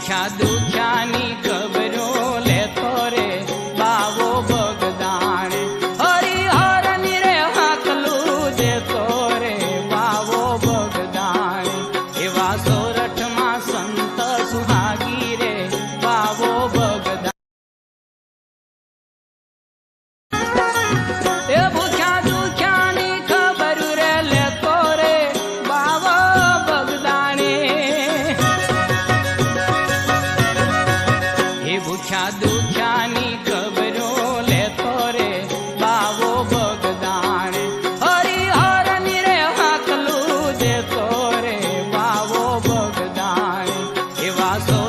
સુખ્યા દુખ્યાની ખબરો લેતો રે બાવો બગદાણે. હરિહરની રે હાકલું જે તોરે બાવો બગદાણે. એવા સોરઠમાં સંત સુહા ના દુખ્યાની ખબરો લેતો રે બાવો ભગદાણે હરિહરની રે હાથલું દેતો રે બાવો ભગદાણે એવા સો